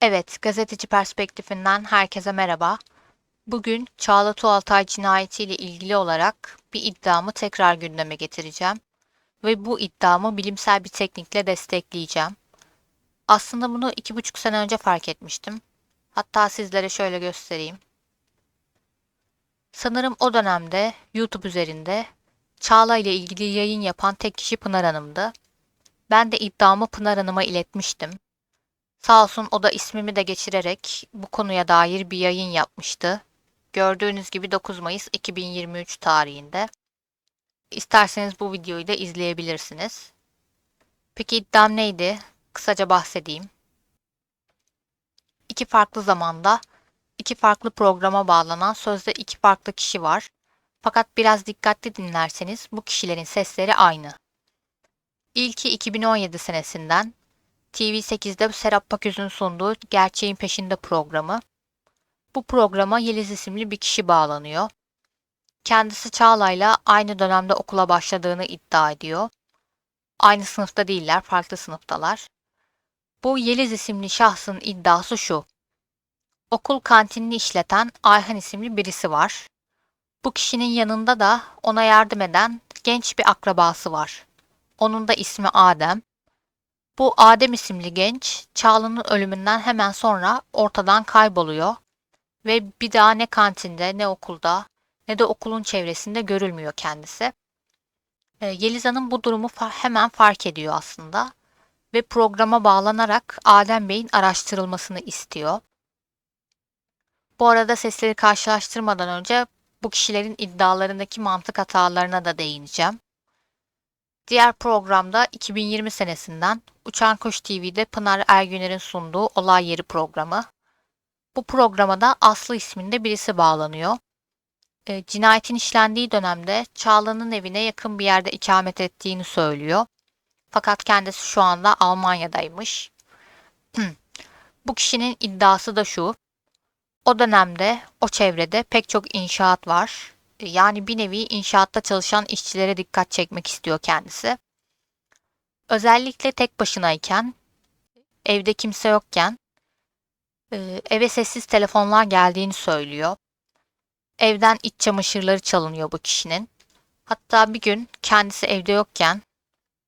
Evet, gazeteci perspektifinden herkese merhaba. Bugün Çağla Tuğaltay cinayetiyle ilgili olarak bir iddiamı tekrar gündeme getireceğim ve bu iddiamı bilimsel bir teknikle destekleyeceğim. Aslında bunu iki buçuk sene önce fark etmiştim. Hatta sizlere şöyle göstereyim. Sanırım o dönemde YouTube üzerinde Çağla ile ilgili yayın yapan tek kişi Pınar Hanım'dı. Ben de iddiamı Pınar Hanım'a iletmiştim. Sağ olsun o da ismimi de geçirerek bu konuya dair bir yayın yapmıştı. Gördüğünüz gibi 9 Mayıs 2023 tarihinde. İsterseniz bu videoyu da izleyebilirsiniz. Peki iddiam neydi? Kısaca bahsedeyim. İki farklı zamanda, iki farklı programa bağlanan sözde iki farklı kişi var. Fakat biraz dikkatli dinlerseniz bu kişilerin sesleri aynı. İlki 2017 senesinden TV8'de Serap Paköz'ün sunduğu Gerçeğin Peşinde programı. Bu programa Yeliz isimli bir kişi bağlanıyor. Kendisi Çağla'yla aynı dönemde okula başladığını iddia ediyor. Aynı sınıfta değiller, farklı sınıftalar. Bu Yeliz isimli şahsın iddiası şu. Okul kantinini işleten Ayhan isimli birisi var. Bu kişinin yanında da ona yardım eden genç bir akrabası var. Onun da ismi Adem. Bu Adem isimli genç Çağla'nın ölümünden hemen sonra ortadan kayboluyor ve bir daha ne kantinde ne okulda ne de okulun çevresinde görülmüyor kendisi. E, Yeliz Hanım bu durumu hemen fark ediyor aslında ve programa bağlanarak Adem Bey'in araştırılmasını istiyor. Bu arada sesleri karşılaştırmadan önce bu kişilerin iddialarındaki mantık hatalarına da değineceğim. Diğer programda 2020 senesinden Uçan Kuş TV'de Pınar Ergüner'in sunduğu Olay Yeri programı. Bu programa da Aslı isminde birisi bağlanıyor. E, cinayetin işlendiği dönemde Çağla'nın evine yakın bir yerde ikamet ettiğini söylüyor. Fakat kendisi şu anda Almanya'daymış. Bu kişinin iddiası da şu. O dönemde o çevrede pek çok inşaat var yani bir nevi inşaatta çalışan işçilere dikkat çekmek istiyor kendisi. Özellikle tek başınayken, evde kimse yokken e, eve sessiz telefonlar geldiğini söylüyor. Evden iç çamaşırları çalınıyor bu kişinin. Hatta bir gün kendisi evde yokken,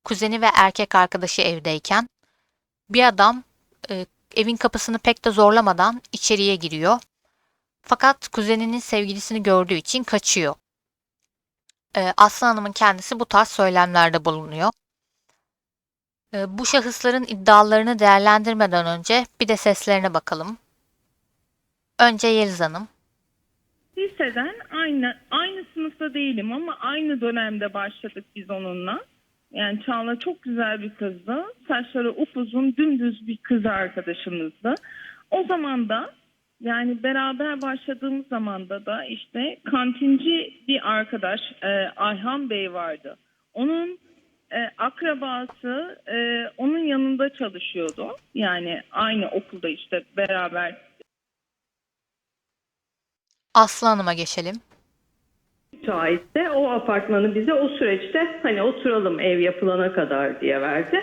kuzeni ve erkek arkadaşı evdeyken bir adam e, evin kapısını pek de zorlamadan içeriye giriyor fakat kuzeninin sevgilisini gördüğü için kaçıyor. Ee, Aslı Hanım'ın kendisi bu tarz söylemlerde bulunuyor. Ee, bu şahısların iddialarını değerlendirmeden önce bir de seslerine bakalım. Önce Yeliz Hanım. Liseden aynı aynı sınıfta değilim ama aynı dönemde başladık biz onunla. Yani Çağla çok güzel bir kızdı. Saçları upuzun, dümdüz bir kız arkadaşımızdı. O zaman da yani beraber başladığımız zamanda da işte kantinci bir arkadaş e, Ayhan Bey vardı. Onun e, akrabası e, onun yanında çalışıyordu. Yani aynı okulda işte beraber Aslı Hanım'a geçelim. müteahhitte o apartmanı bize o süreçte hani oturalım ev yapılana kadar diye verdi.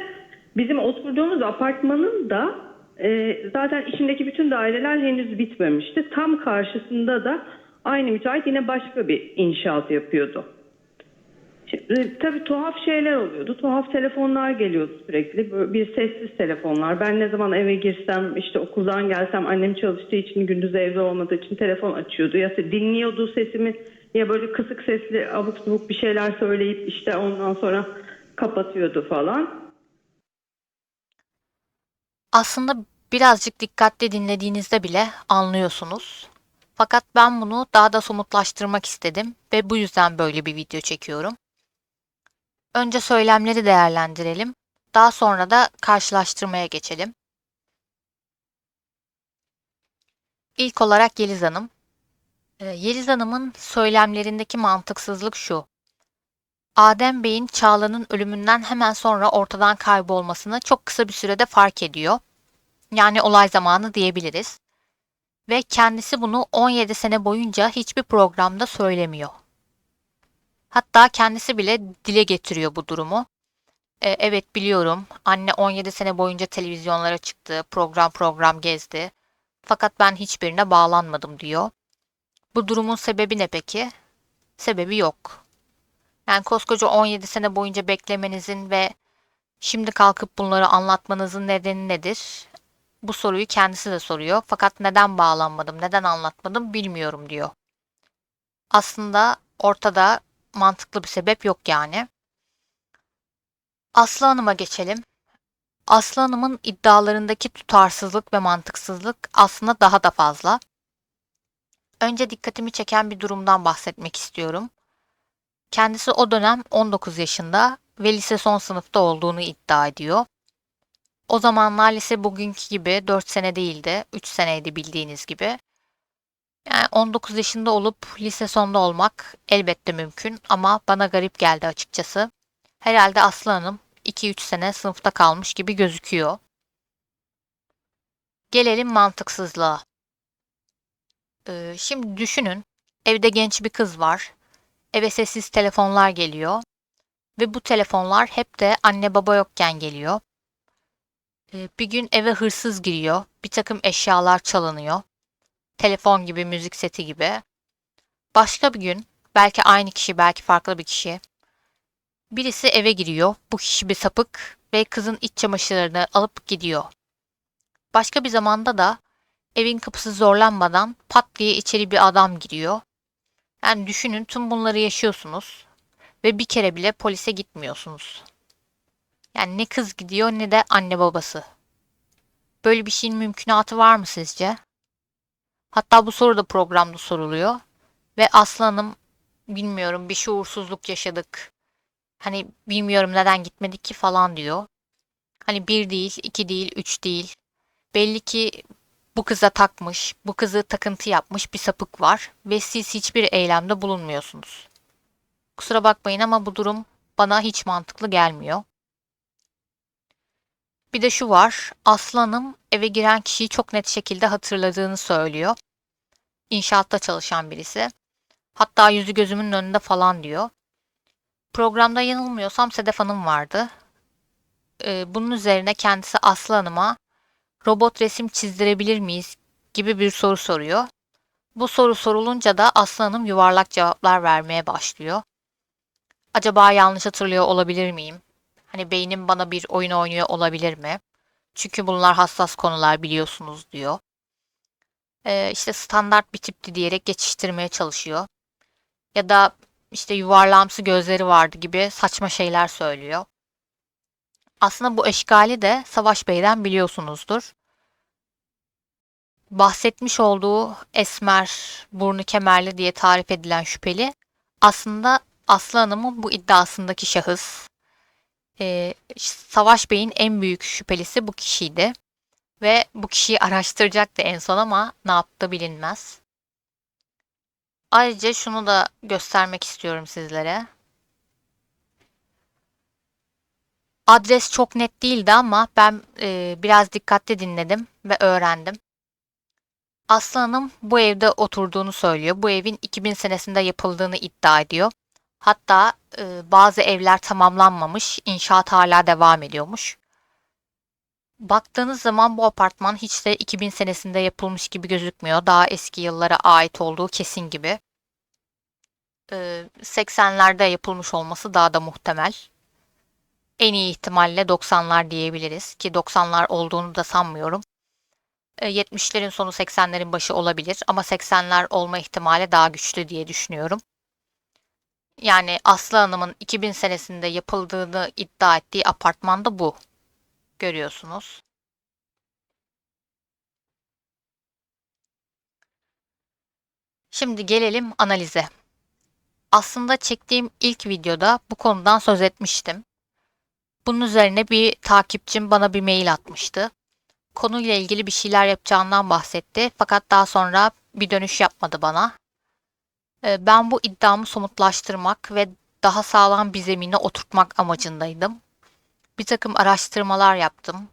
Bizim oturduğumuz apartmanın da e, zaten içindeki bütün daireler henüz bitmemişti. Tam karşısında da aynı müteahhit yine başka bir inşaat yapıyordu. Şimdi, e, tabii tuhaf şeyler oluyordu. Tuhaf telefonlar geliyordu sürekli. Böyle bir sessiz telefonlar. Ben ne zaman eve girsem işte okuldan gelsem annem çalıştığı için gündüz evde olmadığı için telefon açıyordu. Ya dinliyordu sesimi ya böyle kısık sesli abuk subuk bir şeyler söyleyip işte ondan sonra kapatıyordu falan. Aslında birazcık dikkatli dinlediğinizde bile anlıyorsunuz. Fakat ben bunu daha da somutlaştırmak istedim ve bu yüzden böyle bir video çekiyorum. Önce söylemleri değerlendirelim. Daha sonra da karşılaştırmaya geçelim. İlk olarak Yeliz Hanım. Ee, Yeliz Hanım'ın söylemlerindeki mantıksızlık şu. Adem Bey'in Çağla'nın ölümünden hemen sonra ortadan kaybolmasını çok kısa bir sürede fark ediyor. Yani olay zamanı diyebiliriz. Ve kendisi bunu 17 sene boyunca hiçbir programda söylemiyor. Hatta kendisi bile dile getiriyor bu durumu. E, evet biliyorum. Anne 17 sene boyunca televizyonlara çıktı, program program gezdi. Fakat ben hiçbirine bağlanmadım diyor. Bu durumun sebebi ne peki? Sebebi yok. Yani koskoca 17 sene boyunca beklemenizin ve şimdi kalkıp bunları anlatmanızın nedeni nedir? Bu soruyu kendisi de soruyor. Fakat neden bağlanmadım, neden anlatmadım bilmiyorum diyor. Aslında ortada mantıklı bir sebep yok yani. Aslı Hanım'a geçelim. Aslı Hanım'ın iddialarındaki tutarsızlık ve mantıksızlık aslında daha da fazla. Önce dikkatimi çeken bir durumdan bahsetmek istiyorum. Kendisi o dönem 19 yaşında ve lise son sınıfta olduğunu iddia ediyor. O zamanlar lise bugünkü gibi 4 sene değildi, 3 seneydi bildiğiniz gibi. Yani 19 yaşında olup lise sonda olmak elbette mümkün ama bana garip geldi açıkçası. Herhalde Aslı Hanım 2-3 sene sınıfta kalmış gibi gözüküyor. Gelelim mantıksızlığa. Ee, şimdi düşünün, evde genç bir kız var. Eve sessiz telefonlar geliyor. Ve bu telefonlar hep de anne baba yokken geliyor. Ee, bir gün eve hırsız giriyor. Bir takım eşyalar çalınıyor. Telefon gibi, müzik seti gibi. Başka bir gün, belki aynı kişi, belki farklı bir kişi. Birisi eve giriyor. Bu kişi bir sapık ve kızın iç çamaşırlarını alıp gidiyor. Başka bir zamanda da evin kapısı zorlanmadan pat diye içeri bir adam giriyor. Yani düşünün tüm bunları yaşıyorsunuz ve bir kere bile polise gitmiyorsunuz. Yani ne kız gidiyor ne de anne babası. Böyle bir şeyin mümkünatı var mı sizce? Hatta bu soru da programda soruluyor. Ve Aslı Hanım bilmiyorum bir şuursuzluk yaşadık. Hani bilmiyorum neden gitmedik ki falan diyor. Hani bir değil, iki değil, üç değil. Belli ki bu kıza takmış, bu kızı takıntı yapmış bir sapık var ve siz hiçbir eylemde bulunmuyorsunuz. Kusura bakmayın ama bu durum bana hiç mantıklı gelmiyor. Bir de şu var, Aslı Hanım eve giren kişiyi çok net şekilde hatırladığını söylüyor. İnşaatta çalışan birisi. Hatta yüzü gözümün önünde falan diyor. Programda yanılmıyorsam Sedef Hanım vardı. Ee, bunun üzerine kendisi Aslı Hanım'a robot resim çizdirebilir miyiz gibi bir soru soruyor. Bu soru sorulunca da Aslı Hanım yuvarlak cevaplar vermeye başlıyor. Acaba yanlış hatırlıyor olabilir miyim? Hani beynim bana bir oyun oynuyor olabilir mi? Çünkü bunlar hassas konular biliyorsunuz diyor. Ee, işte standart bir tipti diyerek geçiştirmeye çalışıyor. Ya da işte yuvarlamsı gözleri vardı gibi saçma şeyler söylüyor. Aslında bu eşkali de Savaş Bey'den biliyorsunuzdur. Bahsetmiş olduğu esmer, burnu kemerli diye tarif edilen şüpheli aslında Aslı Hanım'ın bu iddiasındaki şahıs. Ee, Savaş Bey'in en büyük şüphelisi bu kişiydi. Ve bu kişiyi araştıracaktı en son ama ne yaptı bilinmez. Ayrıca şunu da göstermek istiyorum sizlere. Adres çok net değildi ama ben e, biraz dikkatli dinledim ve öğrendim. Aslı Hanım bu evde oturduğunu söylüyor. Bu evin 2000 senesinde yapıldığını iddia ediyor. Hatta e, bazı evler tamamlanmamış, inşaat hala devam ediyormuş. Baktığınız zaman bu apartman hiç de 2000 senesinde yapılmış gibi gözükmüyor. Daha eski yıllara ait olduğu kesin gibi. Ee, 80'lerde yapılmış olması daha da muhtemel. En iyi ihtimalle 90'lar diyebiliriz ki 90'lar olduğunu da sanmıyorum. Ee, 70'lerin sonu 80'lerin başı olabilir ama 80'ler olma ihtimali daha güçlü diye düşünüyorum. Yani Aslı Hanım'ın 2000 senesinde yapıldığını iddia ettiği apartman da bu görüyorsunuz. Şimdi gelelim analize. Aslında çektiğim ilk videoda bu konudan söz etmiştim. Bunun üzerine bir takipçim bana bir mail atmıştı. Konuyla ilgili bir şeyler yapacağından bahsetti fakat daha sonra bir dönüş yapmadı bana. Ee, Ben bu iddiamı somutlaştırmak ve daha sağlam bir zemine oturtmak amacındaydım bir takım araştırmalar yaptım.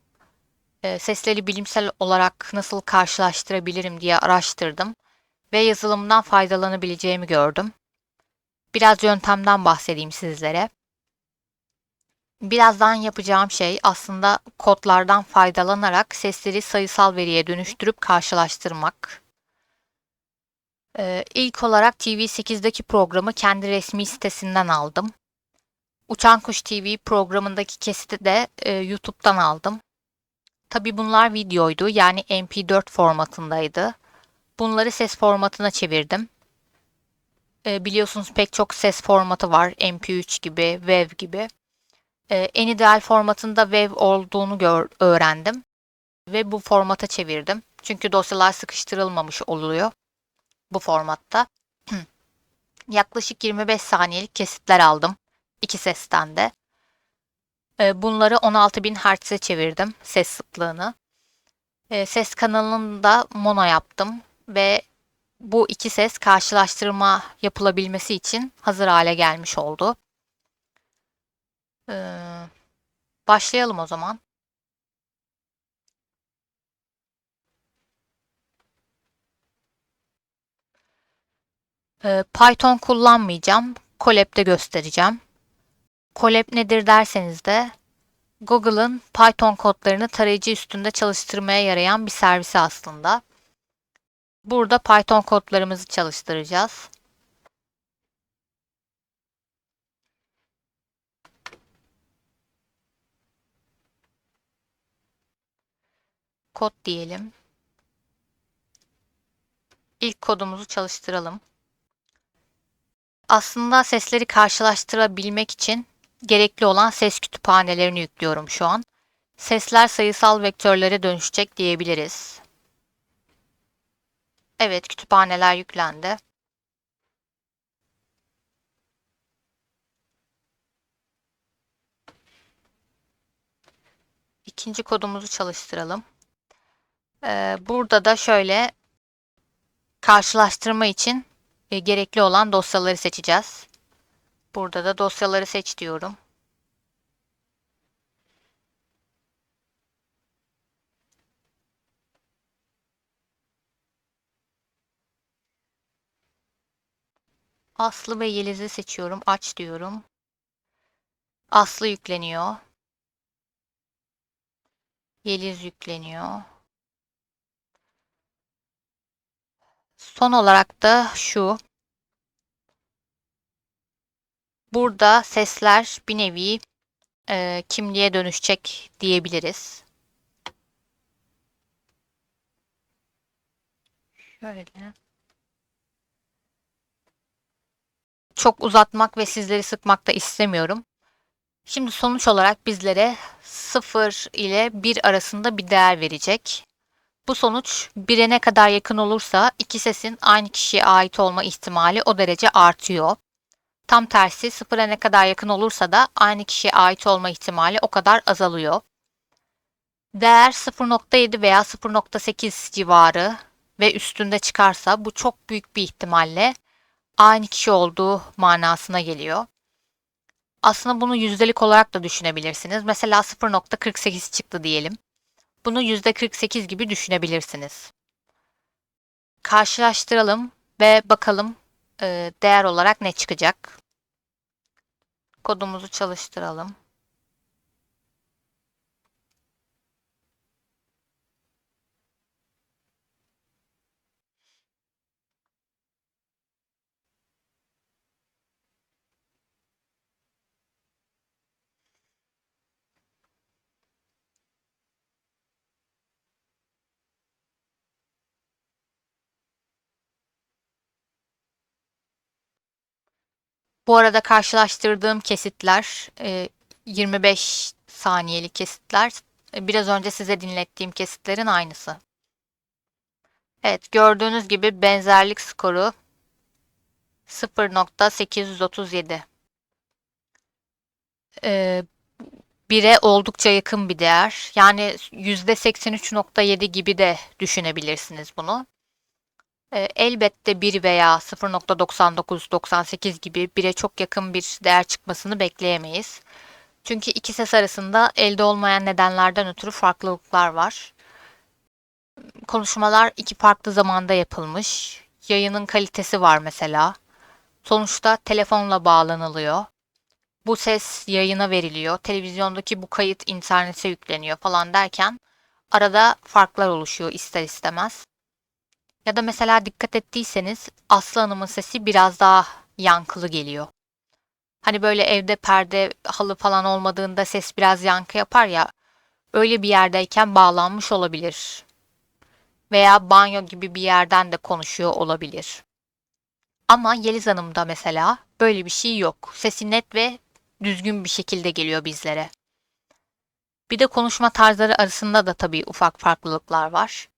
E, sesleri bilimsel olarak nasıl karşılaştırabilirim diye araştırdım ve yazılımdan faydalanabileceğimi gördüm. Biraz yöntemden bahsedeyim sizlere. Birazdan yapacağım şey aslında kodlardan faydalanarak sesleri sayısal veriye dönüştürüp karşılaştırmak. Ee, ilk olarak TV8'deki programı kendi resmi sitesinden aldım. Uçan Kuş TV programındaki kesiti de e, YouTube'dan aldım. Tabi bunlar videoydu yani MP4 formatındaydı. Bunları ses formatına çevirdim. E, biliyorsunuz pek çok ses formatı var. MP3 gibi, WAV gibi. E, en ideal formatında WAV olduğunu gör, öğrendim. Ve bu formata çevirdim. Çünkü dosyalar sıkıştırılmamış oluyor bu formatta. Yaklaşık 25 saniyelik kesitler aldım. iki sesten de. E, bunları 16.000 Hz'e çevirdim ses sıklığını. E, ses kanalını da mono yaptım ve bu iki ses karşılaştırma yapılabilmesi için hazır hale gelmiş oldu. Ee, başlayalım o zaman. Ee, Python kullanmayacağım. Colab'de göstereceğim. Colab nedir derseniz de Google'ın Python kodlarını tarayıcı üstünde çalıştırmaya yarayan bir servisi aslında. Burada Python kodlarımızı çalıştıracağız. Kod diyelim. İlk kodumuzu çalıştıralım. Aslında sesleri karşılaştırabilmek için gerekli olan ses kütüphanelerini yüklüyorum şu an. Sesler sayısal vektörlere dönüşecek diyebiliriz. Evet, kütüphaneler yüklendi. İkinci kodumuzu çalıştıralım. Ee, burada da şöyle karşılaştırma için e, gerekli olan dosyaları seçeceğiz. Burada da dosyaları seç diyorum. Aslı ve Yeliz'i seçiyorum. Aç diyorum. Aslı yükleniyor. Yeliz yükleniyor. Son olarak da şu. Burada sesler bir nevi e, kimliğe dönüşecek diyebiliriz. Şöyle. Çok uzatmak ve sizleri sıkmak da istemiyorum. Şimdi sonuç olarak bizlere 0 ile 1 arasında bir değer verecek. Bu sonuç 1'e ne kadar yakın olursa iki sesin aynı kişiye ait olma ihtimali o derece artıyor. Tam tersi 0'a ne kadar yakın olursa da aynı kişiye ait olma ihtimali o kadar azalıyor. Değer 0.7 veya 0.8 civarı ve üstünde çıkarsa bu çok büyük bir ihtimalle aynı kişi olduğu manasına geliyor. Aslında bunu yüzdelik olarak da düşünebilirsiniz. Mesela 0.48 çıktı diyelim. Bunu %48 gibi düşünebilirsiniz. Karşılaştıralım ve bakalım değer olarak ne çıkacak. Kodumuzu çalıştıralım. Bu arada karşılaştırdığım kesitler e, 25 saniyelik kesitler. E, Biraz önce size dinlettiğim kesitlerin aynısı. Evet gördüğünüz gibi benzerlik skoru 0.837. Ee, 1'e oldukça yakın bir değer. Yani %83.7 gibi de düşünebilirsiniz bunu. Ee, elbette 1 veya 0.99-98 gibi 1'e çok yakın bir değer çıkmasını bekleyemeyiz. Çünkü iki ses arasında elde olmayan nedenlerden ötürü farklılıklar var. Konuşmalar iki farklı zamanda yapılmış. Yayının kalitesi var mesela. Sonuçta telefonla bağlanılıyor. bu ses yayına veriliyor, televizyondaki bu kayıt internete yükleniyor falan derken arada farklar oluşuyor ister istemez. Ya da mesela dikkat ettiyseniz Aslı Hanım'ın sesi biraz daha yankılı geliyor. Hani böyle evde perde, halı falan olmadığında ses biraz yankı yapar ya. Öyle bir yerdeyken bağlanmış olabilir. Veya banyo gibi bir yerden de konuşuyor olabilir. Ama Yeliz Hanım'da mesela böyle bir şey yok. Sesi net ve düzgün bir şekilde geliyor bizlere. Bir de konuşma tarzları arasında da tabii ufak farklılıklar var.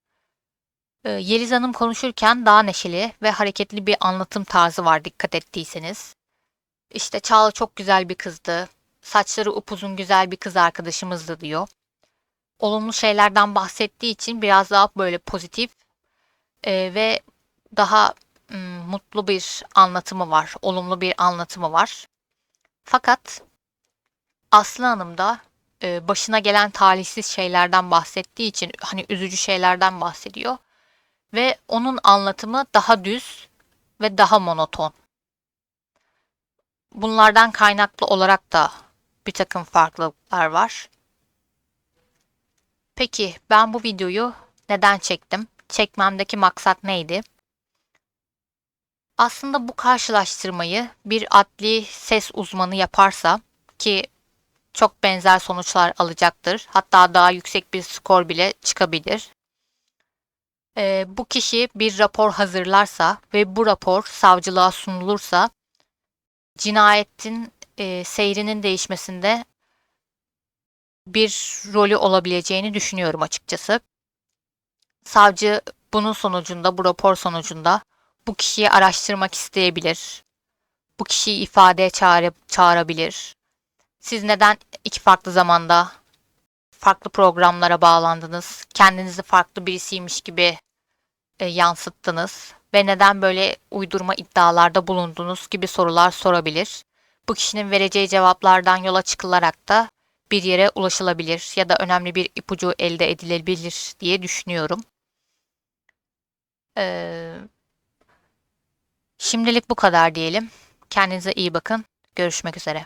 Ee, Yeliz Hanım konuşurken daha neşeli ve hareketli bir anlatım tarzı var dikkat ettiyseniz. İşte Çağla çok güzel bir kızdı. Saçları upuzun güzel bir kız arkadaşımızdı diyor. Olumlu şeylerden bahsettiği için biraz daha böyle pozitif e, ve daha mm, mutlu bir anlatımı var. Olumlu bir anlatımı var. Fakat Aslı Hanım da e, başına gelen talihsiz şeylerden bahsettiği için hani üzücü şeylerden bahsediyor ve onun anlatımı daha düz ve daha monoton. Bunlardan kaynaklı olarak da bir takım farklılıklar var. Peki ben bu videoyu neden çektim? Çekmemdeki maksat neydi? Aslında bu karşılaştırmayı bir adli ses uzmanı yaparsa ki çok benzer sonuçlar alacaktır. Hatta daha yüksek bir skor bile çıkabilir. Ee, bu kişi bir rapor hazırlarsa ve bu rapor savcılığa sunulursa cinayetin e, seyrinin değişmesinde bir rolü olabileceğini düşünüyorum açıkçası. Savcı bunun sonucunda, bu rapor sonucunda bu kişiyi araştırmak isteyebilir. Bu kişiyi ifadeye çağır çağırabilir. Siz neden iki farklı zamanda farklı programlara bağlandınız? Kendinizi farklı birisiymiş gibi e, yansıttınız ve neden böyle uydurma iddialarda bulundunuz gibi sorular sorabilir. Bu kişinin vereceği cevaplardan yola çıkılarak da bir yere ulaşılabilir ya da önemli bir ipucu elde edilebilir diye düşünüyorum. Ee, şimdilik bu kadar diyelim. Kendinize iyi bakın. Görüşmek üzere.